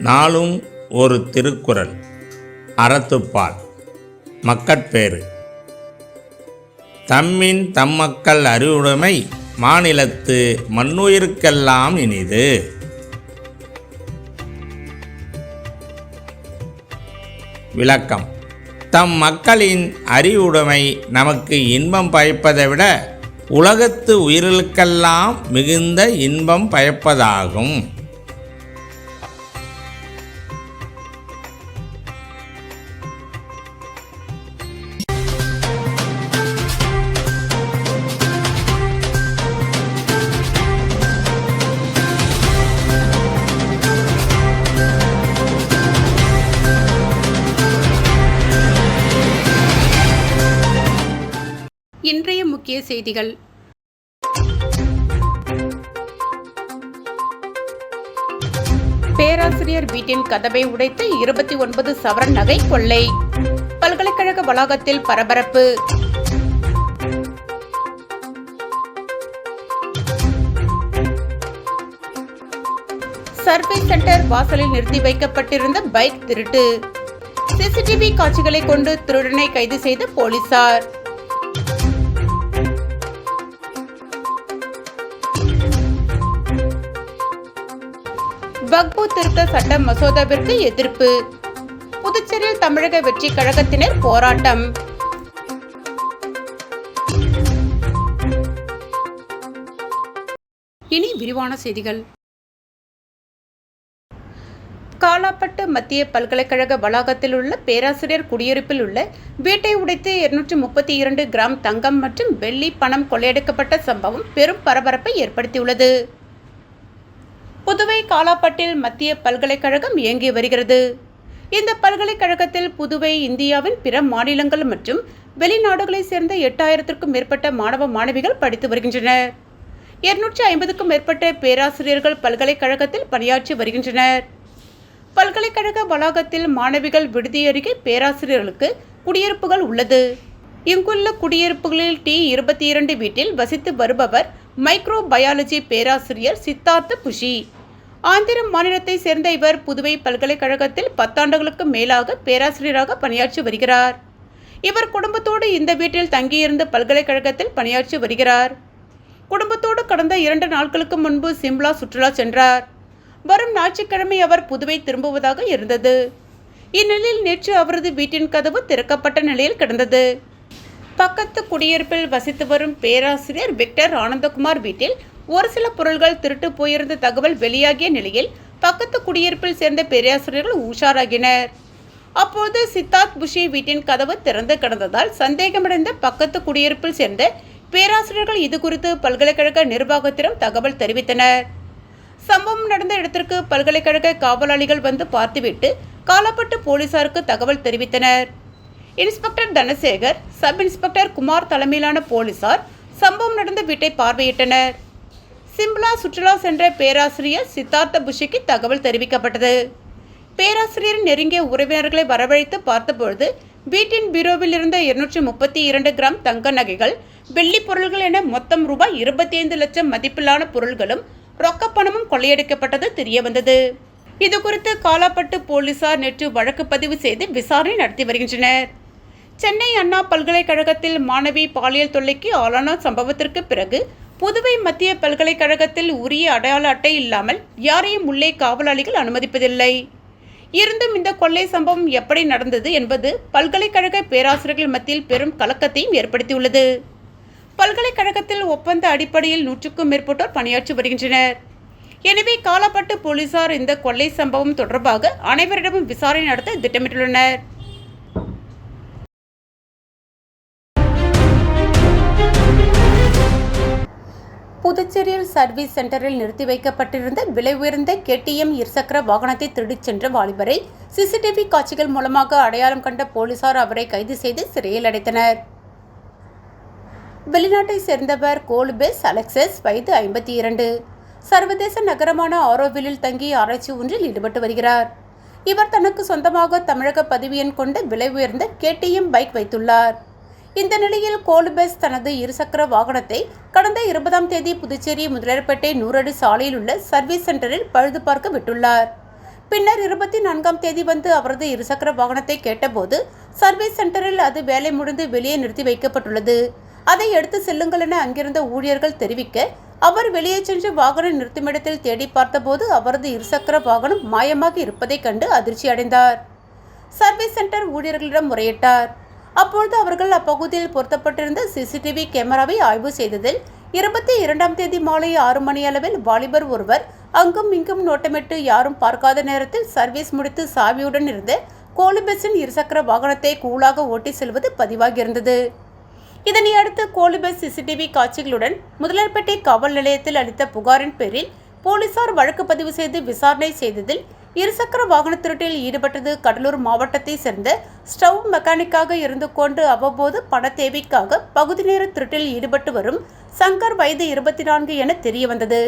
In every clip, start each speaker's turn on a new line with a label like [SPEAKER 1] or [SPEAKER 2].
[SPEAKER 1] நாளும் ஒரு திருக்குறள் அறத்துப்பால் மக்கட்பேறு. தம்மின் தம்மக்கள் அறிவுடைமை மாநிலத்து மண்ணுயிருக்கெல்லாம் இனிது. விளக்கம். தம் மக்களின் அறிவுடைமை நமக்கு இன்பம் பயப்பதை விட உலகத்து உயிர்களுக்கெல்லாம் மிகுந்த இன்பம் பயப்பதாகும்.
[SPEAKER 2] முக்கிய செய்திகள். பேராசிரியர் வீட்டின் கதவை உடைத்து இருபத்தி ஒன்பது சவரன் நகை கொள்ளை. பல்கலைக்கழக வளாகத்தில் பரபரப்பு. சர்வே சென்டர் வாசலில் நிறுத்தி வைக்கப்பட்டிருந்த பைக் திருட்டு. சிசிடிவி காட்சிகளை கொண்டு திருடனை கைது செய்த போலீசார். வக்பு திருத்த சட்ட மசோதாவிற்கு எதிர்ப்பு. புதுச்சேரியில் தமிழக வெற்றி கழகத்தினர் போராட்டம். இனி விரிவான செய்திகள். காலாப்பட்டு மத்திய பல்கலைக்கழக வளாகத்தில் உள்ள பேராசிரியர் குடியிருப்பில் உள்ள வீட்டை உடைத்து இருநூற்றி முப்பத்தி இரண்டு கிராம் தங்கம் மற்றும் வெள்ளி பணம் கொள்ளையெடுக்கப்பட்ட சம்பவம் பெரும் பரபரப்பை ஏற்படுத்தியுள்ளது. புதுவை காலாப்பட்டில் மத்திய பல்கலைக்கழகம் இயங்கி வருகிறது. இந்த பல்கலைக்கழகத்தில் புதுவை இந்தியாவின் பிற மாநிலங்கள் மற்றும் வெளிநாடுகளைச் சேர்ந்த எட்டாயிரத்திற்கும் மேற்பட்ட மாணவ மாணவிகள் படித்து வருகின்றனர். இருநூற்றி ஐம்பதுக்கும் மேற்பட்ட பேராசிரியர்கள் பல்கலைக்கழகத்தில் பணியாற்றி வருகின்றனர். பல்கலைக்கழக வளாகத்தில் மாணவிகள் விடுதி அருகே பேராசிரியர்களுக்கு குடியிருப்புகள் உள்ளது. இங்குள்ள குடியிருப்புகளில் டி இருபத்தி இரண்டு வீட்டில் வசித்து வருபவர் மைக்ரோ பயாலஜி பேராசிரியர் சித்தார்த்த புஷி ஆந்திர மாநிலத்தை சேர்ந்த இவர் புதுவை பல்கலைக்கழகத்தில் பத்தாண்டுகளுக்கு மேலாக பேராசிரியராக பணியாற்றி வருகிறார். இவர் குடும்பத்தோடு இந்த வீட்டில் தங்கியிருந்து பல்கலைக்கழகத்தில் பணியாற்றி வருகிறார். குடும்பத்தோடு கடந்த இரண்டு நாட்களுக்கு முன்பு சிம்லா சுற்றுலா சென்றார். வரும் ஞாயிற்றுக்கிழமை அவர் புதுவை திரும்புவதாக இருந்தது. இந்நிலையில் நேற்று அவரது வீட்டின் கதவு திறக்கப்பட்ட நிலையில் கிடந்தது. பக்கத்து குடியிருப்பில் வசித்து வரும் பேராசிரியர் விக்டர் ஆனந்தகுமார் வீட்டில் ஒரு சில பொருள்கள் திருட்டு போயிருந்த தகவல் வெளியாகிய நிலையில் பக்கத்து குடியிருப்பில் சேர்ந்த பேராசிரியர்கள் உஷாராகினர். அப்போது சித்தார்த் புஷி வீட்டின் கதவு திறந்து கிடந்ததால் சந்தேகமடைந்த பக்கத்து குடியிருப்பில் சேர்ந்த பேராசிரியர்கள் இது குறித்து பல்கலைக்கழக நிர்வாகத்திடம் தகவல் தெரிவித்தனர். சம்பவம் நடந்த இடத்திற்கு பல்கலைக்கழக காவலாளிகள் வந்து பார்த்துவிட்டு காலப்பட்டு போலீசாருக்கு தகவல் தெரிவித்தனர். Inspector Dhanasekar sub inspector Kumar தலைமையிலான போலீசார் சம்பவம் நடந்த வீட்டை பார்வையிட்டனர். சிம்லா சுற்றுலா சென்ற பேராசிரியர் சித்தார்த்த புஷிக்கு தகவல் தெரிவிக்கப்பட்டது. பேராசிரியர் நெருங்கிய உறவினர்களை வரவழைத்து பார்த்தபொழுது வீட்டின் பீரோவில் இருந்த இருநூற்றி முப்பத்தி இரண்டு கிராம் தங்க நகைகள் வெள்ளி பொருள்கள் என மொத்தம் ரூபாய் இருபத்தி ஐந்து லட்சம் மதிப்பிலான பொருள்களும் ரொக்கப்பணமும் கொள்ளையடிக்கப்பட்டது தெரியவந்தது. இது குறித்து காலாப்பட்டு போலீசார் நேற்று வழக்கு பதிவு செய்து விசாரணை நடத்தி வருகின்றனர். சென்னை அண்ணா பல்கலைக்கழகத்தில் மாணவி பாலியல் தொல்லைக்கு ஆளான சம்பவத்திற்கு பிறகு புதுவை மத்திய பல்கலைக்கழகத்தில் உரிய அடையாள அட்டை இல்லாமல் யாரையும் உள்ளே காவலாளிகள் அனுமதிப்பதில்லை. இருந்தும் இந்த கொள்ளை சம்பவம் எப்படி நடந்தது என்பது பல்கலைக்கழக பேராசிரியர்கள் மத்தியில் பெரும் கலக்கத்தையும் ஏற்படுத்தியுள்ளது. பல்கலைக்கழகத்தில் ஒப்பந்த அடிப்படையில் நூற்றுக்கும் மேற்பட்டோர் பணியாற்றி வருகின்றனர். எனவே காலப்பட்டு போலீசார் இந்த கொள்ளை சம்பவம் தொடர்பாக அனைவரிடமும் விசாரணை நடத்த திட்டமிட்டுள்ளனர். புதுச்சேரியில் சர்வீஸ் சென்டரில் நிறுத்தி வைக்கப்பட்டிருந்த விலை உயர்ந்த கேடிஎம் இருசக்கர வாகனத்தை திருடிச் சென்ற வாலிபரை சிசிடிவி காட்சிகள் மூலமாக அடையாளம் கண்ட போலீசார் அவரை கைது செய்து சிறையில் அடைத்தனர். வெளிநாட்டை சேர்ந்தவர் கோல்பெஸ் அலெக்சஸ் வயது ஐம்பத்தி இரண்டு. சர்வதேச நகரமான ஆரோவிலில் தங்கி ஆராய்ச்சி ஒன்றில் ஈடுபட்டு வருகிறார். இவர் தனக்கு சொந்தமாக தமிழக பதிவு எண் கொண்ட விலை உயர்ந்த கேடிஎம் பைக் வைத்துள்ளார். இந்த நிலையில் கோலுபஸ் தனது இருசக்கர வாகனத்தை கடந்த இருபதாம் தேதி புதுச்சேரி முதலியார்பேட்டை நூறடி சாலையில் உள்ள சர்வீஸ் சென்டரில் பழுது பார்க்க விட்டுள்ளார். பின்னர் இருபத்தி நான்காம் தேதி வந்து அவரது இருசக்கர வாகனத்தை கேட்டபோது சர்வீஸ் சென்டரில் அது வேலை முடிந்து வெளியே நிறுத்தி வைக்கப்பட்டுள்ளது. அதை எடுத்து செல்லுங்கள் என அங்கிருந்த ஊழியர்கள் தெரிவிக்க அவர் வெளியே சென்று வாகன நிறுத்துமிடத்தில் தேடி பார்த்தபோது அவரது இருசக்கர வாகனம் மாயமாக இருப்பதைக் கண்டு அதிர்ச்சி அடைந்தார் சர்வீஸ் சென்டர் ஊழியர்களிடம் முறையிட்டார். அப்பொழுது அவர்கள் அப்பகுதியில் பொருத்தப்பட்டிருந்த சிசிடிவி கேமராவை ஆய்வு செய்ததில் இருபத்தி இரண்டாம் தேதி மாலை ஆறு மணி அளவில் வாலிபர் ஒருவர் அங்கும் இங்கும் நோட்டமிட்டு யாரும் பார்க்காத நேரத்தில் சர்வீஸ் முடித்து சாவியுடன் இருந்து கோலிபஸின் இருசக்கர வாகனத்தை கூலாக ஓட்டி செல்வது பதிவாகியிருந்தது. இதனை அடுத்து கோலிபஸ் சிசிடிவி காட்சிகளுடன் முதலர்பேட்டை காவல் நிலையத்தில் அளித்த புகாரின் பேரில் போலீசார் வழக்கு பதிவு செய்து விசாரணை செய்ததில் இருசக்கர வாகன திருட்டில் ஈடுபட்டது கடலூர் மாவட்டத்தை சேர்ந்த ஸ்டவ் மெக்கானிக்காக இருந்து கொண்டு அவ்வப்போது பண தேவைக்காக பகுதி நேர திருட்டில் ஈடுபட்டு வரும் சங்கர் வயது இருபத்தி நான்கு என தெரிய வந்தது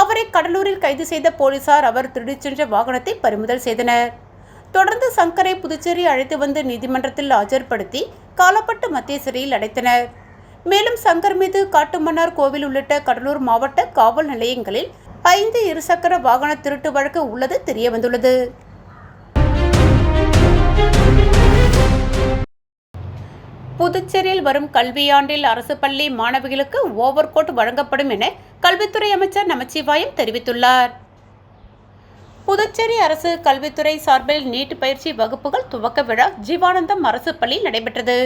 [SPEAKER 2] அவரை கடலூரில் கைது செய்த போலீசார் அவர் திருடிச் சென்ற வாகனத்தை பறிமுதல் செய்தனர். தொடர்ந்து சங்கரை புதுச்சேரி அழைத்து வந்து நீதிமன்றத்தில் ஆஜர்படுத்தி காலப்பட்டு மத்திய சிறையில் அடைத்தனர். மேலும் சங்கர் மீது காட்டுமன்னார் கோவில் உள்ளிட்ட கடலூர் மாவட்ட காவல் நிலையங்களில் ஐந்து இருசக்கர வாகன திருட்டு வழக்கு உள்ளது தெரியவந்துள்ளது. புதுச்சேரியில் வரும் கல்வியாண்டில் அரசு பள்ளி மாணவிகளுக்கு ஓவர் கோட் வழங்கப்படும் என கல்வித்துறை அமைச்சர் நமச்சிவாயம் தெரிவித்துள்ளார். புதுச்சேரி அரசு கல்வித்துறை சார்பில் நீட் பயிற்சி வகுப்புகள் துவக்க விழா ஜீவானந்தம் அரசு பள்ளியில் நடைபெற்றது.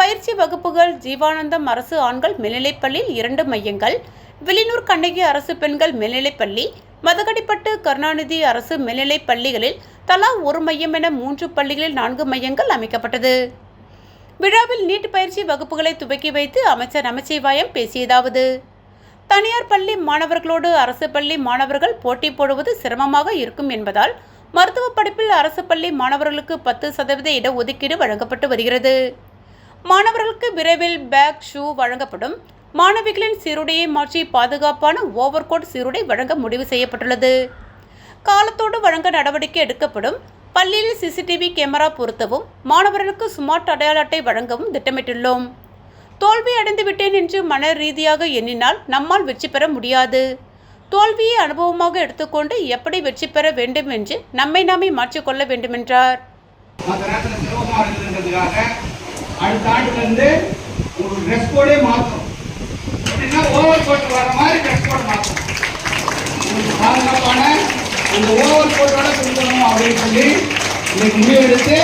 [SPEAKER 2] பயிற்சி வகுப்புகள் ஜீவானந்தம் அரசு ஆண்கள் மேல்நிலைப்பள்ளியில் இரண்டு மையங்கள் வில்லியனூர் கண்ணகி அரசு பெண்கள் மேல்நிலைப்பள்ளி மதகடிப்பட்டு கருணாநிதி அரசு மேல்நிலைப் பள்ளிகளில் தலா ஒரு மையம் என மூன்று பள்ளிகளில் நான்கு மையங்கள் அமைக்கப்பட்டது. விழாவில் நீட் பயிற்சி வகுப்புகளை துவக்கி வைத்து அமைச்சர் நமச்சிவாயம் பேசியதாவது. தனியார் பள்ளி மாணவர்களோடு அரசு பள்ளி மாணவர்கள் போட்டி போடுவது சிரமமாக இருக்கும் என்பதால் மருத்துவ படிப்பில் அரசு பள்ளி மாணவர்களுக்கு பத்து சதவீத இடஒதுக்கீடு வழங்கப்பட்டு வருகிறது. மாணவர்களுக்கு விரைவில் பேக் ஷூ வழங்கப்படும். மாணவிகளின் சீருடையை மாற்றி பாதுகாப்பான ஓவர்கோட் சீருடை வழங்க முடிவு செய்யப்பட்டுள்ளது. காலத்தோடு வழங்க நடவடிக்கை எடுக்கப்படும். பள்ளியில் சிசிடிவி கேமரா பொருத்தவும் மாணவர்களுக்கு ஸ்மார்ட் அடையாள அட்டை வழங்கவும் திட்டமிட்டுள்ளோம். தோல்வி அடைந்து விட்டேன் என்று மன ரீதியாக எண்ணினால் நம்மால் வெற்றி பெற முடியாது. தோல்வியை அனுபவமாக எடுத்துக்கொண்டு எப்படி வெற்றி பெற வேண்டும் என்று நம்மை நாமே மாற்றிக்கொள்ள வேண்டுமென்றார்.
[SPEAKER 3] அடுத்த ஆண்டுல இருந்து ஒரு ட்ரெஸ் கோடே மாற்றும் எப்படின்னா ஓவர் கோட் வர மாதிரி ட்ரெஸ் கோட் மாற்றும் உங்களுக்கு பாதுகாப்பான அந்த ஓவர் கோட்டோட கொடுக்கணும் அப்படின்னு சொல்லி இன்னைக்கு முடிவு எடுத்து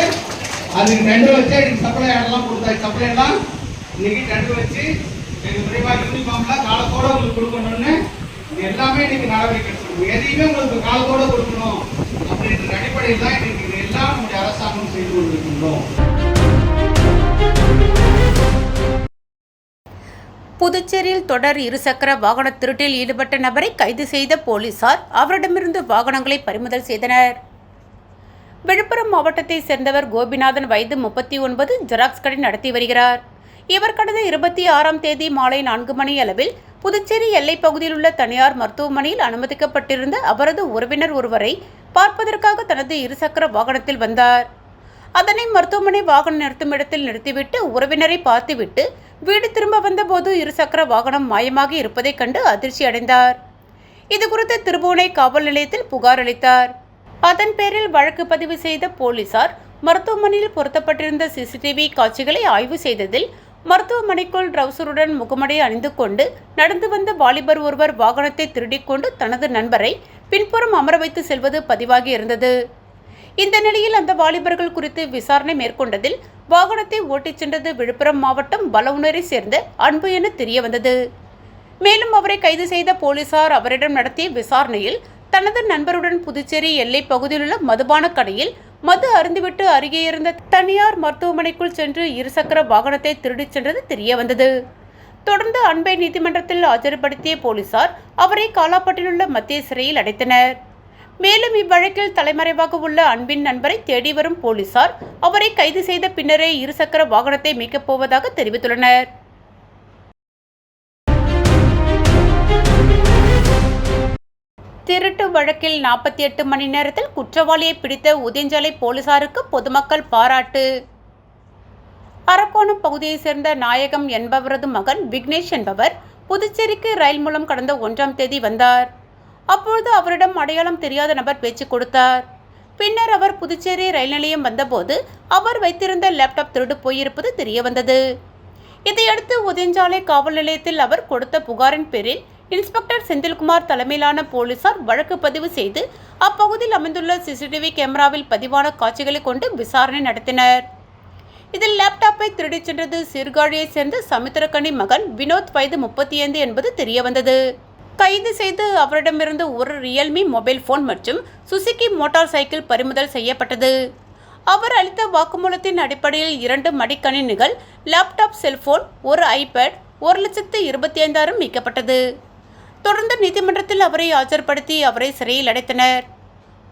[SPEAKER 3] அதுக்கு டெண்டர் வச்சு எனக்கு சப்ளை இடம்லாம் கொடுத்தாச்சு. சப்ளை எல்லாம் இன்னைக்கு டெண்டர் வச்சு எனக்கு விரைவாக யூனிஃபார்ம்லாம் காலத்தோட உங்களுக்கு கொடுக்கணும்னு இது எல்லாமே இன்னைக்கு நடவடிக்கை எடுத்துருக்கோம் எதையுமே உங்களுக்கு காலத்தோட கொடுக்கணும் அப்படின்ற அடிப்படையில் தான் இன்னைக்கு எல்லாம் நம்முடைய அரசாங்கம் செய்து கொண்டிருக்கின்றோம்.
[SPEAKER 2] புதுச்சேரியில் தொடர் இருசக்கர வாகன திருட்டில் ஈடுபட்ட நபரை கைது செய்த போலீசார் அவரிடமிருந்து வாகனங்களை பறிமுதல் செய்தனர். விழுப்புரம் மாவட்டத்தை சேர்ந்தவர் கோபிநாதன் வயது முப்பத்தி ஒன்பது ஜெராக்ஸ் கடை நடத்தி வருகிறார். இவர் கடந்த இருபத்தி ஆறாம் தேதி மாலை நான்கு மணி அளவில் புதுச்சேரி எல்லைப் பகுதியில் உள்ள தனியார் மருத்துவமனையில் அனுமதிக்கப்பட்டிருந்த அவரது உறவினர் ஒருவரை பார்ப்பதற்காக தனது இருசக்கர வாகனத்தில் வந்தார். அதனை மருத்துவமனை வாகனம் நிறுத்தும் இடத்தில் நிறுத்திவிட்டு உறவினரை பார்த்துவிட்டு வீடு திரும்ப வந்தபோது இருசக்கர வாகனம் மாயமாக இருப்பதைக் கண்டு அதிர்ச்சி அடைந்தார். இது குறித்து திருபுவனை காவல் நிலையத்தில் புகார் அளித்தார். அதன் பேரில் வழக்கு பதிவு செய்த போலீசார் மருத்துவமனையில் பொருத்தப்பட்டிருந்த சிசிடிவி காட்சிகளை ஆய்வு செய்ததில் மருத்துவமனைக்குள் ட்ரவுசருடன் முகமடை அணிந்து கொண்டு நடந்து வந்த வாலிபர் ஒருவர் வாகனத்தை திருடிக்கொண்டு தனது நண்பரை பின்புறம் அமர வைத்து செல்வது பதிவாகி இருந்தது. இந்த நிலையில் அந்த வாலிபர்கள் குறித்து விசாரணை மேற்கொண்டதில் வாகனத்தை ஓட்டிச் சென்றது விழுப்புரம் மாவட்டம் பலவுனரை சேர்ந்த அன்பு என தெரிய வந்தது மேலும் அவரை கைது செய்த போலீசார் அவரிடம் நடத்திய விசாரணையில் தனது நண்பருடன் புதுச்சேரி எல்லை பகுதியிலுள்ள மதுபான கடையில் மது அருந்துவிட்டு அருகே இருந்த தனியார் மருத்துவமனைக்குள் சென்று இருசக்கர வாகனத்தை திருடிச் சென்றது தெரிய வந்தது தொடர்ந்து அன்பை நீதிமன்றத்தில் ஆஜர்படுத்திய போலீசார் அவரை காலாப்பட்டிலுள்ள மத்திய சிறையில் அடைத்தனர். மேலும் இவ்வழக்கில் தலைமறைவாக உள்ள அன்பின் நண்பரை தேடி வரும் போலீசார் அவரை கைது செய்த பின்னரே இருசக்கர வாகனத்தை மீட்கப் போவதாக தெரிவித்துள்ளனர். திருட்டு வழக்கில் நாற்பத்தி எட்டு மணி நேரத்தில் குற்றவாளியை பிடித்த உதயஞ்சலை போலீசாருக்கு பொதுமக்கள் பாராட்டு. அரக்கோணம் பகுதியைச் சேர்ந்த நாயகம் என்பவரது மகன் விக்னேஷ் என்பவர் புதுச்சேரிக்கு ரயில் மூலம் கடந்த ஒன்றாம் தேதி வந்தார். அப்பொழுது அவரிடம் அடையாளம் தெரியாத நபர் பேச்சு கொடுத்தார். பின்னர் அவர் புதுச்சேரி ரயில் நிலையம் வந்தபோது அவர் வைத்திருந்த லேப்டாப் திருடு போயிருப்பது தெரிய வந்தது. இதையடுத்து உதயஞ்சாலை காவல் நிலையத்தில் அவர் கொடுத்த புகாரின் பேரில் இன்ஸ்பெக்டர் செந்தில்குமார் தலைமையிலான போலீசார் வழக்கு பதிவு செய்து அப்பகுதியில் அமைந்துள்ள சிசிடிவி கேமராவில் பதிவான காட்சிகளை கொண்டு விசாரணை நடத்தினர். இதில் லேப்டாப்பை திருடிச் சென்றது சீர்காழியைச் சேர்ந்த சமுத்திரக்கனி மகன் வினோத் வயது முப்பத்தி ஐந்து என்பது தெரிய வந்தது. கைது செய்து அவரிடமிருந்து ஒரு ரியல்மி மொபைல் ஃபோன் மற்றும் சுசுகி மோட்டார் சைக்கிள் பறிமுதல் செய்யப்பட்டது. அவர் அளித்த வாக்குமூலத்தின் அடிப்படையில் இரண்டு மடிக்கணினிகள் லேப்டாப் செல்போன் ஒரு ஐபேட் ஒரு லட்சத்து இருபத்தி ஐந்தாயிரம் மீட்கப்பட்டது. தொடர்ந்து நீதிமன்றத்தில் அவரை ஆஜர்படுத்தி அவரை சிறையில் அடைத்தனர்.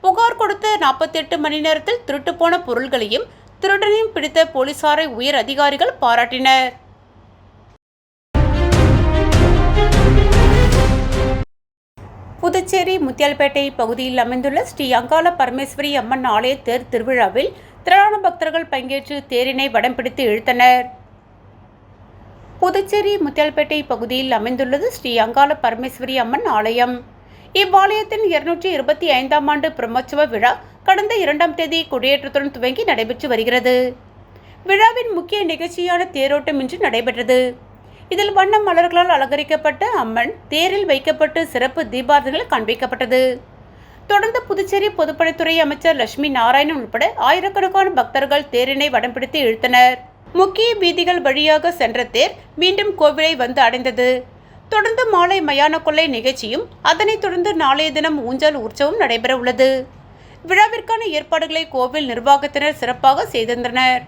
[SPEAKER 2] புகார் கொடுத்த நாற்பத்தி எட்டு மணி நேரத்தில் திருட்டுப்போன பொருள்களையும் திருடனையும் பிடித்த போலீசாரை உயர் அதிகாரிகள் பாராட்டினர். புதுச்சேரி முத்தியால்பேட்டை பகுதியில் அமைந்துள்ள ஸ்ரீ அங்காள பரமேஸ்வரி அம்மன் ஆலய தேர் திருவிழாவில் திரளான பக்தர்கள் பங்கேற்று தேரினை வடம் பிடித்து இழுத்தனர். புதுச்சேரி முத்தியால்பேட்டை பகுதியில் அமைந்துள்ளது ஸ்ரீ அங்காள பரமேஸ்வரி அம்மன் ஆலயம். இவ்வாலயத்தின் இருநூற்றி இருபத்தி ஐந்தாம் ஆண்டு பிரம்மோற்சவ விழா கடந்த இரண்டாம் தேதி கொடியேற்றத்துடன் துவங்கி நடைபெற்று வருகிறது. விழாவின் முக்கிய நிகழ்ச்சியான தேரோட்டம் இன்று நடைபெற்றது. இதில் வண்ண மலர்களால் அலங்கரிக்கப்பட்ட அம்மன் தேரில் வைக்கப்பட்டு சிறப்பு தீபாரதனைகள் காண்பிக்கப்பட்டது. தொடர்ந்து புதுச்சேரி பொதுப்பணித்துறை அமைச்சர் லட்சுமி நாராயணன் உட்பட ஆயிரக்கணக்கான பக்தர்கள் தேரினை வடம் பிடித்து இழுத்தனர். முக்கிய வீதிகள் வழியாக சென்ற தேர் மீண்டும் கோவிலை வந்து அடைந்தது. தொடர்ந்து மாலை மயான கொள்ளை நிகழ்ச்சியும் அதனைத் தொடர்ந்து நாளைய தினம் ஊஞ்சல் உற்சவம் நடைபெற உள்ளது விழாவிற்கான ஏற்பாடுகளை கோவில் நிர்வாகத்தினர் சிறப்பாக செய்திருந்தனர்.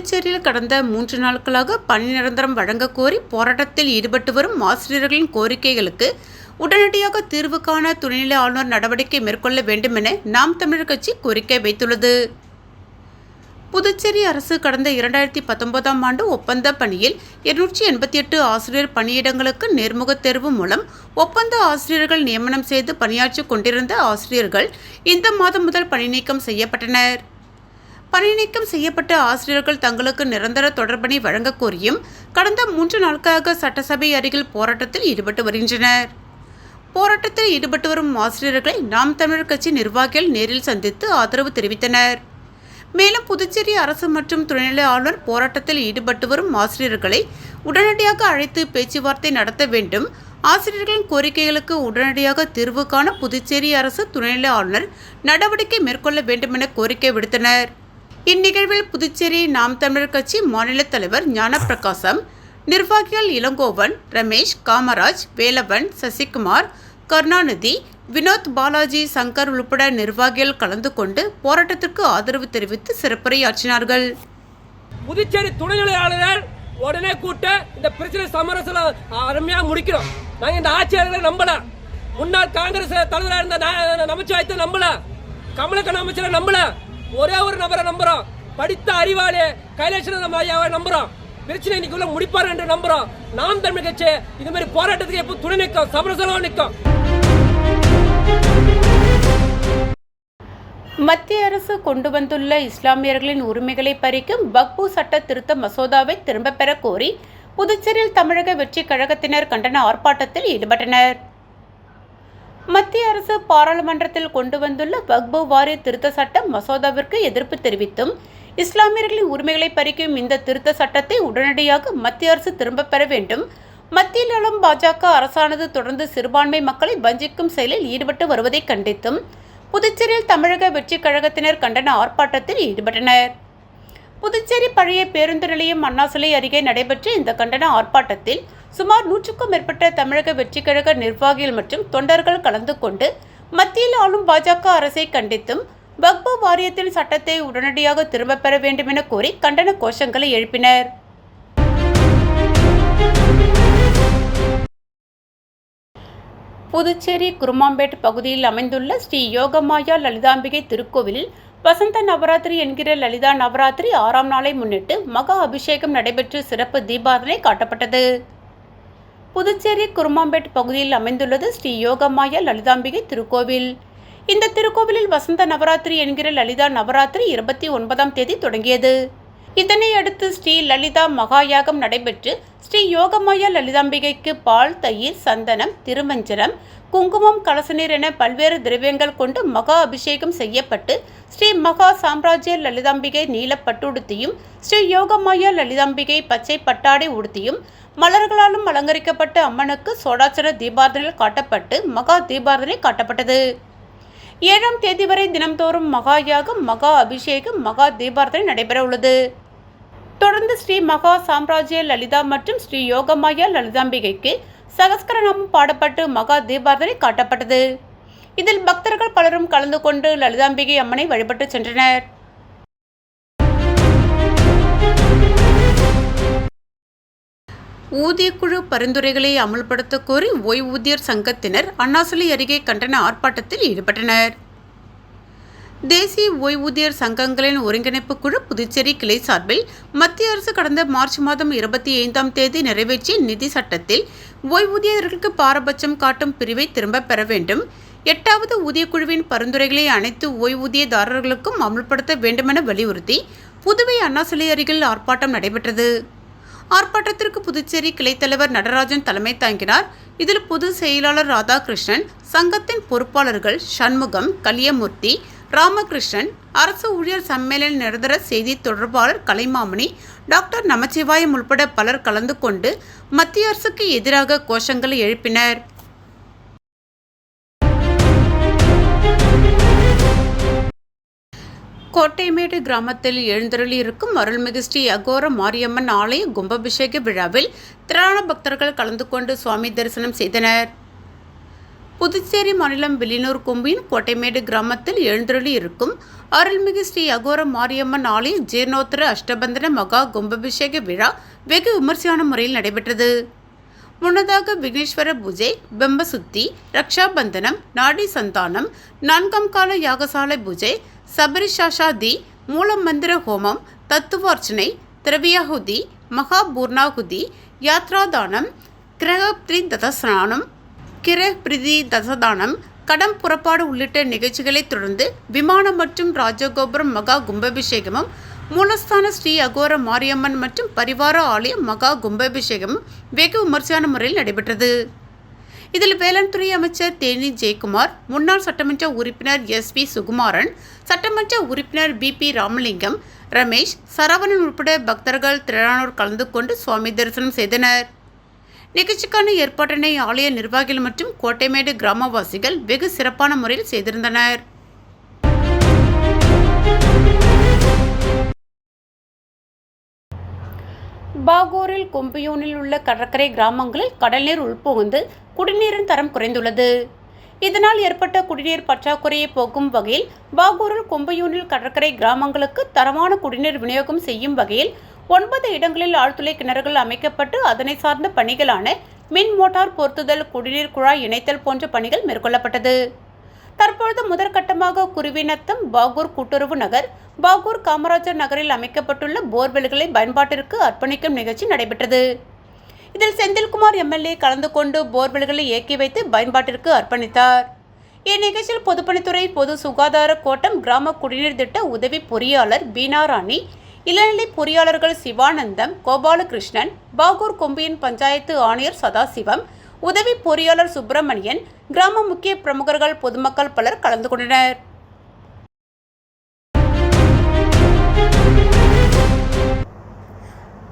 [SPEAKER 2] புதுச்சேரியில் கடந்த மூன்று நாட்களாக பணி நிரந்தரம் வழங்கக்கோரி போராட்டத்தில் ஈடுபட்டு வரும் ஆசிரியர்களின் கோரிக்கைகளுக்கு உடனடியாக தீர்வு காண துணைநிலை ஆளுநர் நடவடிக்கை மேற்கொள்ள வேண்டும் என நாம் தமிழர் கட்சி கோரிக்கை வைத்துள்ளது. புதுச்சேரி அரசு கடந்த இரண்டாயிரத்தி பத்தொன்பதாம் ஆண்டு ஒப்பந்த பணியில் இருநூற்றி எண்பத்தி எட்டு ஆசிரியர் பணியிடங்களுக்கு நேர்முகத் தேர்வு மூலம் ஒப்பந்த ஆசிரியர்கள் நியமனம் செய்து பணியாற்றிக் கொண்டிருந்த ஆசிரியர்கள் இந்த மாதம் முதல் பணி நீக்கம் செய்யப்பட்டனர். பணிநீக்கம் செய்யப்பட்ட ஆசிரியர்கள் தங்களுக்கு நிரந்தர தொடர்பணி வழங்க கோரியும் கடந்த மூன்று நாட்களாக சட்டசபை அருகில் போராட்டத்தில் ஈடுபட்டு வருகின்றனர். போராட்டத்தில் ஈடுபட்டு வரும் ஆசிரியர்களை நாம் தமிழர் கட்சி நிர்வாகிகள் நேரில் சந்தித்து ஆதரவு தெரிவித்தனர். மேலும் புதுச்சேரி அரசு மற்றும் துணைநிலை ஆளுநர் போராட்டத்தில் ஈடுபட்டு வரும் ஆசிரியர்களை உடனடியாக அழைத்து பேச்சுவார்த்தை நடத்த வேண்டும். ஆசிரியர்களின் கோரிக்கைகளுக்கு உடனடியாக தீர்வு காண புதுச்சேரி அரசு துணைநிலை ஆளுநர் நடவடிக்கை மேற்கொள்ள வேண்டுமென கோரிக்கை விடுத்தனர். இந்நிகழ்வில் புதுச்சேரி நாம் தமிழர் கட்சி மாநில தலைவர் ஞானப்பிரகாசம் நிர்வாகிகள் இளங்கோவன் ரமேஷ் காமராஜ் வேலவன் சசிகுமார் கருணாநிதி வினோத் பாலாஜி சங்கர் உள்பட நிர்வாகிகள் கலந்து கொண்டு போராட்டத்திற்கு ஆதரவு தெரிவித்து சிறப்புரையாற்றினார்கள்.
[SPEAKER 4] புதுச்சேரி துணைநிலை ஆளுநர் உடனே கூட்ட இந்த பிரச்சனை சமரசம் அருமையாக முடிக்கிறோம். நாங்கள் இந்த ஆட்சியாளர்களை நம்பல. முன்னாள் காங்கிரஸ் தலைவராக இருந்த நமச்சிவாயத்தை நம்பல. கமலக்கண்ண அமைச்சரை நம்பல. ஒரே ஒரு நபரை நம்புறோம். படித்த அறிவாளி கைலேஸ்வரன் ஐயாவை நம்புறோம். பிரச்சனை இன்னைக்குள்ள முடிப்பார் என்று நம்புறோம். நாம் தமிழ் கட்சி இது மாதிரி போராட்டத்துக்கு எப்போ துணை நிற்கும்? சமரசமாக நிற்கும்?
[SPEAKER 2] மத்திய அரசு கொண்டு வந்துள்ள இஸ்லாமியர்களின் உரிமைகளை பறிக்கும் பக்பு சட்ட திருத்த மசோதாவை திரும்பப் பெறக் கோரி புதுச்சேரியில் தமிழக வெற்றி கழகத்தினர் கண்டன ஆர்ப்பாட்டத்தில் ஈடுபட்டனர். மத்திய அரசு பாராளுமன்றத்தில் கொண்டு வந்துள்ள வக்பு வாரிய திருத்த சட்ட மசோதாவிற்கு எதிர்ப்பு தெரிவித்தும் இஸ்லாமியர்களின் உரிமைகளை பறிக்கும் இந்த திருத்த சட்டத்தை உடனடியாக மத்திய அரசு திரும்பப் பெற வேண்டும். மத்தியில் ஆளும் பாஜக அரசானது தொடர்ந்து சிறுபான்மை மக்களை வஞ்சிக்கும் செயலில் ஈடுபட்டு வருவதை கண்டித்தும் புதுச்சேரியில் தமிழக வெற்றிக் கழகத்தினர் கண்டன ஆர்ப்பாட்டத்தில் ஈடுபட்டனர். புதுச்சேரி பழைய பேருந்து நிலையம் அண்ணாசிலை அருகே நடைபெற்ற இந்த கண்டன ஆர்ப்பாட்டத்தில் சுமார் நூற்றுக்கும் மேற்பட்ட தமிழக வெற்றிக்கழக நிர்வாகிகள் மற்றும் தொண்டர்கள் கலந்து கொண்டு மத்தியில் ஆளும் பாஜக அரசை கண்டித்தும் வக்பு வாரியத்தின் சட்டத்தை உடனடியாக திரும்பப் பெற வேண்டும் என கோரி கண்டன கோஷங்களை எழுப்பினர். புதுச்சேரி குருமாம்பேட் பகுதியில் அமைந்துள்ள ஸ்ரீ யோகமாயா லலிதாம்பிகை திருக்கோவிலில் வசந்த நவராத்திரி என்கிற லலிதா நவராத்திரி ஆறாம் நாளை முன்னிட்டு மகா அபிஷேகம் நடைபெற்று சிறப்பு தீபாரதனை காட்டப்பட்டது. புதுச்சேரி குருமாம்பேட் பகுதியில் அமைந்துள்ளது ஸ்ரீ யோகமாயா லலிதாம்பிகை திருக்கோவில். இந்த திருக்கோவிலில் வசந்த நவராத்திரி என்கிற லலிதா நவராத்திரி இருபத்தி ஒன்பதாம் தேதி தொடங்கியது. இதனை அடுத்து ஸ்ரீ லலிதா மகாயாகம் நடைபெற்று ஸ்ரீ யோகமாயா லலிதாம்பிகைக்கு பால் தயிர் சந்தனம் திருமஞ்சனம் குங்குமம் கலசநீர் என பல்வேறு திரவியங்கள் கொண்டு மகா அபிஷேகம் செய்யப்பட்டு ஸ்ரீ மகா சாம்ராஜ்ய லலிதாம்பிகை நீலப்பட்டு உடுத்தியும் ஸ்ரீ யோகமாயா லலிதாம்பிகை பச்சை பட்டாடை உடுத்தியும் மலர்களாலும் அலங்கரிக்கப்பட்ட அம்மனுக்கு சோடாச்சர தீபாரதனை காட்டப்பட்டு மகா தீபாரதனை காட்டப்பட்டது. ஏழாம் தேதி வரை தினம்தோறும் மகா யாகம் மகா அபிஷேகம் மகா தீபாரதனை நடைபெற உள்ளது தொடர்ந்து ஸ்ரீ மகா சாம்ராஜ்ய லலிதா மற்றும் ஸ்ரீ யோகமாயா லலிதாம்பிகைக்கு சகஸ்கரநாமம் பாடப்பட்டு மகா தீபாரதனை காட்டப்பட்டது. இதில் பக்தர்கள் பலரும் கலந்து கொண்டு லலிதாம்பிகை அம்மனை வழிபட்டு சென்றனர். ஊதியக்குழு பரிந்துரைகளை அமல்படுத்த கோரி ஓய்வூதியர் சங்கத்தினர் அண்ணாசலி அருகே கண்டன ஆர்ப்பாட்டத்தில் ஈடுபட்டனர். தேசிய ஓய்வூதியர் சங்கங்களின் ஒருங்கிணைப்பு குழு புதுச்சேரி கிளை சார்பில் மத்திய அரசு கடந்த மார்ச் மாதம் இருபத்தி ஐந்தாம் தேதி நிறைவேற்றிய நிதி சட்டத்தில் ஓய்வூதியர்களுக்கு பாரபட்சம் காட்டும் பிரிவை திரும்பப் பெற வேண்டும். எட்டாவது ஊதியக்குழுவின் பரிந்துரைகளை அனைத்து ஓய்வூதியதாரர்களுக்கும் அமல்படுத்த வேண்டுமென வலியுறுத்தி புதுவை அண்ணா சிலை அருகில் ஆர்ப்பாட்டம் நடைபெற்றது. ஆர்ப்பாட்டத்திற்கு புதுச்சேரி கிளைத்தலைவர் நடராஜன் தலைமை தாங்கினார். இதில் பொது செயலாளர் ராதாகிருஷ்ணன் சங்கத்தின் பொறுப்பாளர்கள் சண்முகம் கலியமூர்த்தி ராமகிருஷ்ணன் அரசு ஊழியர் சம்மேளன நிரந்தர செய்தி தொடர்பாளர் கலைமாமணி டாக்டர் நமச்சிவாயம் உள்பட பலர் கலந்து கொண்டு மத்திய அரசுக்கு எதிராக கோஷங்களை எழுப்பினர். கோட்டைமேடு கிராமத்தில் எழுந்தருளி இருக்கும் அருள்மிகு ஸ்ரீ அகோர மாரியம்மன் ஆலய கும்பாபிஷேக விழாவில் திரளான பக்தர்கள் கலந்து கொண்டு சுவாமி தரிசனம் செய்தனர். புதுச்சேரி மாநிலம் வில்லியனூர் கொம்பியின் கோட்டைமேடு கிராமத்தில் எழுந்தருளி இருக்கும் அருள்மிகு ஸ்ரீ அகோர மாரியம்மன் ஆலய ஜீர்ணோத்தர அஷ்டபந்தன மகா கும்பாபிஷேக விழா வெகு விமர்சையான முறையில் நடைபெற்றது. முன்னதாக விக்னேஸ்வர பூஜை பெம்பசுத்தி ரக்ஷாபந்தனம் நாடி சந்தானம் நான்காம் கால யாகசாலை பூஜை சபரிஷாஷாதி மூலமந்திர ஹோமம் தத்துவார்ச்சனை திரவியாகுதி மகாபூர்ணாகுதி யாத்ராதானம் கிரகப்திரி ததஸ்நானம் கிரபிரிதி தசதானம் கடம் புறப்பாடு உள்ளிட்ட நிகழ்ச்சிகளைத் தொடர்ந்து விமானம் மற்றும் ராஜகோபுரம் மகா கும்பாபிஷேகமும் மூலஸ்தான ஸ்ரீ அகோர மாரியம்மன் மற்றும் பரிவார ஆலயம் மகா கும்பாபிஷேகமும் வெகு விமர்சையான முறையில் நடைபெற்றது. இதில் வேளாண் துறை அமைச்சர் தேனி ஜெயக்குமார் முன்னாள் சட்டமன்ற உறுப்பினர் எஸ் வி சுகுமாரன் சட்டமன்ற உறுப்பினர் பி பி ராமலிங்கம் ரமேஷ் சரவணன் உட்பட பக்தர்கள் திரளானோர் கலந்து கொண்டு சுவாமி தரிசனம் செய்தனர். நிகழ்ச்சிக்கான ஏற்பாட்டினை ஆலய நிர்வாகிகள் மற்றும் கோட்டைமேடு கிராமவாசிகள் வெகு சிறப்பான முறையில் செய்திருந்தனர். பாகூரில் கொம்பியூனில் உள்ள கடற்கரை கிராமங்களில் கடல்நீர் உள்புகுந்து குடிநீரின் தரம் குறைந்துள்ளது. இதனால் ஏற்பட்ட குடிநீர் பற்றாக்குறையை போக்கும் வகையில் பாகூரில் கொம்பையூனில் கடற்கரை கிராமங்களுக்கு தரமான குடிநீர் விநியோகம் செய்யும் வகையில் ஒன்பது இடங்களில் ஆழ்துளை கிணறுகள் அமைக்கப்பட்டு அதனை சார்ந்த பணிகளான மின் மோட்டார் பொருத்துதல் குடிநீர் குழாய் இணைத்தல் போன்ற பணிகள் மேற்கொள்ளப்பட்டது. தற்பொழுது முதற்கட்டமாக குருவிநத்தம் பாகூர் கூட்டுறவு நகர் பாகூர் காமராஜர் நகரில் அமைக்கப்பட்டுள்ள போர்வெல்களை பயன்பாட்டிற்கு அர்ப்பணிக்கும் நிகழ்ச்சி நடைபெற்றது. இதில் செந்தில்குமார் எம்எல்ஏ கலந்து கொண்டு போர்வெல்களை இயக்கி வைத்து பயன்பாட்டிற்கு அர்ப்பணித்தார். இந்நிகழ்ச்சியில் பொதுப்பணித்துறை பொது சுகாதார கோட்டம் கிராம குடிநீர் திட்ட உதவி பொறியாளர் பீனா ராணி இளநிலை பொறியாளர்கள் சிவானந்தம் கோபாலகிருஷ்ணன் பாகூர் கொம்பியன் பஞ்சாயத்து ஆணையர் சதாசிவம் உதவி பொறியாளர் சுப்பிரமணியன் கிராம முக்கிய பிரமுகர்கள் பொதுமக்கள் பலர் கலந்து கொண்டனர்.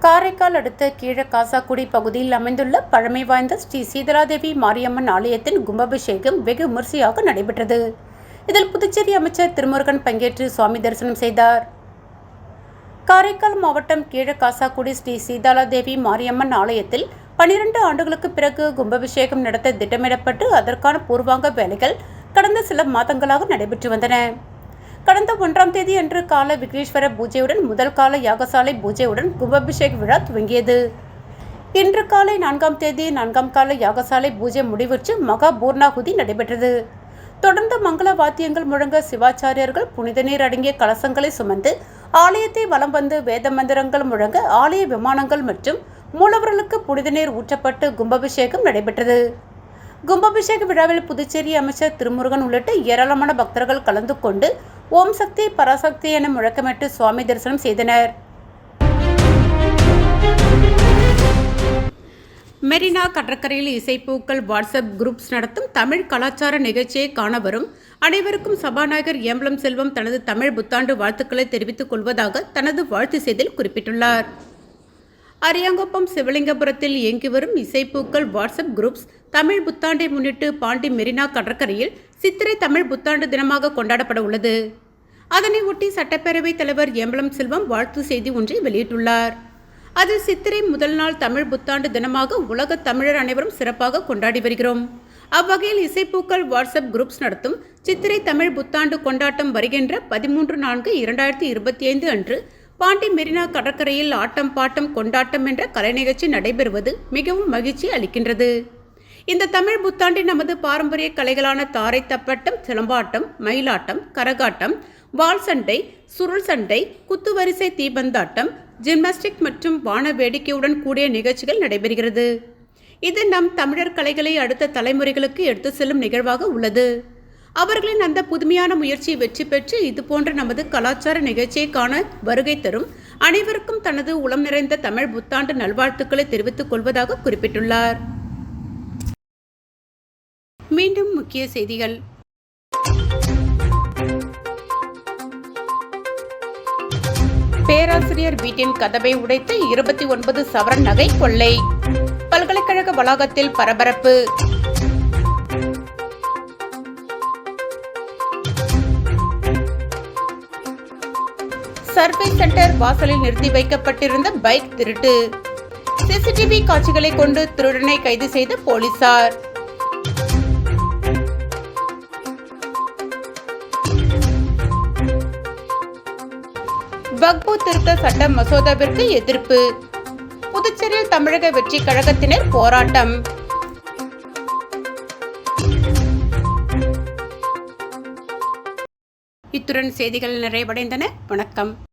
[SPEAKER 2] காரைக்கால் அடுத்த கீழ காசாக்குடி பகுதியில் அமைந்துள்ள பழமை வாய்ந்த ஸ்ரீ சீதலாதேவி மாரியம்மன் ஆலயத்தின் கும்பாபிஷேகம் வெகு விமரிசையாக நடைபெற்றது. இதில் புதுச்சேரி அமைச்சர் திருமுருகன் பங்கேற்று சுவாமி தரிசனம் செய்தார். காரைக்கால் மாவட்டம் கீழக்காசாக்குடி ஸ்ரீ சீதாலாதேவி மாரியம்மன் ஆலயத்தில் பனிரெண்டு ஆண்டுகளுக்கு பிறகு கும்பாபிஷேகம் நடத்த திட்டமிடப்பட்டு அதற்கான பூர்வாங்க வேலைகள் கடந்த சில மாதங்களாக நடைபெற்று வந்தன. கடந்த ஒன்றாம் தேதி அன்று கால விக்னேஸ்வர பூஜையுடன் முதல் கால யாகசாலை பூஜையுடன் கும்பாபிஷேக விழா துவங்கியது. இன்று காலை நான்காம் தேதி நான்காம் கால யாகசாலை பூஜை முடிவுற்று மகா பூர்ணாகுதி நடைபெற்றது. தொடர்ந்து மங்கள வாத்தியங்கள் முழங்க சிவாச்சாரியர்கள் புனித நீர் அடங்கிய கலசங்களை சுமந்து ஆலயத்தை வலம் வந்து வேத மந்திரங்கள் முழங்க ஆலய விமானங்கள் மற்றும் மூலவர்களுக்கு புனித நீர் ஊற்றப்பட்டு கும்பாபிஷேகம் நடைபெற்றது. கும்பாபிஷேக விழாவில் புதுச்சேரி அமைச்சர் திருமுருகன் உள்ளிட்ட ஏராளமான பக்தர்கள் கலந்து கொண்டு ஓம் சக்தி பராசக்தி என முழக்கமிட்டு சுவாமி தரிசனம் செய்தனர். மெரினா கடற்கரையில் இசைப்பூக்கள் வாட்ஸ்அப் குரூப்ஸ் நடத்தும் தமிழ் கலாச்சார நிகழ்ச்சியை காண வரும். அனைவருக்கும் சபாநாயகர் ஏம்பலம் செல்வம் தனது தமிழ் புத்தாண்டு வாழ்த்துக்களை தெரிவித்துக் கொள்வதாக தனது வாழ்த்து செய்தியில் குறிப்பிட்டுள்ளார். அரியாங்குப்பம் சிவலிங்கபுரத்தில் இயங்கி வரும் இசைப்பூக்கள் வாட்ஸ்அப் குரூப்ஸ் தமிழ் புத்தாண்டை முன்னிட்டு பாண்டி மெரினா கடற்கரையில் சித்திரை தமிழ் புத்தாண்டு தினமாக கொண்டாடப்பட உள்ளது. அதனை ஒட்டி சட்டப்பேரவைத் தலைவர் ஏம்பலம் செல்வம் வாழ்த்து செய்தி ஒன்றை வெளியிட்டுள்ளார். அதில் சித்திரை முதல் நாள் தமிழ் புத்தாண்டு தினமாக உலக தமிழர் அனைவரும் சிறப்பாக கொண்டாடி வருகிறோம். அவ்வகையில் இசைப்பூக்கள் வாட்ஸ்அப் குரூப்ஸ் நடத்தும் சித்திரை தமிழ் புத்தாண்டு கொண்டாட்டம் வருகின்ற பதிமூன்று நான்கு இரண்டாயிரத்தி இருபத்தி ஐந்து அன்று பாண்டி மெரினா கடற்கரையில் ஆட்டம் பாட்டம் கொண்டாட்டம் என்ற கலை நிகழ்ச்சி நடைபெறுவது மிகவும் மகிழ்ச்சி அளிக்கின்றது. இந்த தமிழ் புத்தாண்டின் நமது பாரம்பரிய கலைகளான தாரை தப்பட்டம் சிலம்பாட்டம் மயிலாட்டம் கரகாட்டம் வால் சண்டை சுருள் சண்டை குத்துவரிசை தீபந்தாட்டம் ஜிம்னாஸ்டிக் மற்றும் வான வேடிக்கையுடன் கூடிய நிகழ்ச்சிகள் நடைபெறுகிறது. இது நம் தமிழர் கலைகளை அடுத்த தலைமுறைகளுக்கு எடுத்து செல்லும் நிகழ்வாக உள்ளது. அவர்களின் அந்த புதுமையான முயற்சி வெற்றி பெற்று இதுபோன்ற நமது கலாச்சார நிகழ்ச்சியை காண வருகை தரும் அனைவருக்கும் தனது உளம் நிறைந்த தமிழ் புத்தாண்டு நல்வாழ்த்துக்களை தெரிவித்துக் கொள்வதாக குறிப்பிட்டுள்ளார். மீண்டும் முக்கிய செய்திகள். பேராசிரியர் வீட்டின் கதவை உடைத்து இருபத்தி ஒன்பது சவரன் நகை கொள்ளை. பல்கலைக்கழக வளாகத்தில் பரபரப்பு. சர்வே சென்டர் வாசலில் நிறுத்தி வைக்கப்பட்டிருந்த பைக் திருட்டு. சிசிடிவி காட்சிகளை கொண்டு திருடனை கைது செய்த போலீசார். வக்பு திருத்த சட்ட மசோதாவிற்கு எதிர்ப்பு. புதுச்சேரியில் தமிழக வெற்றி கழகத்தினர் போராட்டம். இத்துடன் செய்திகள் நிறைவடைந்தன. வணக்கம்.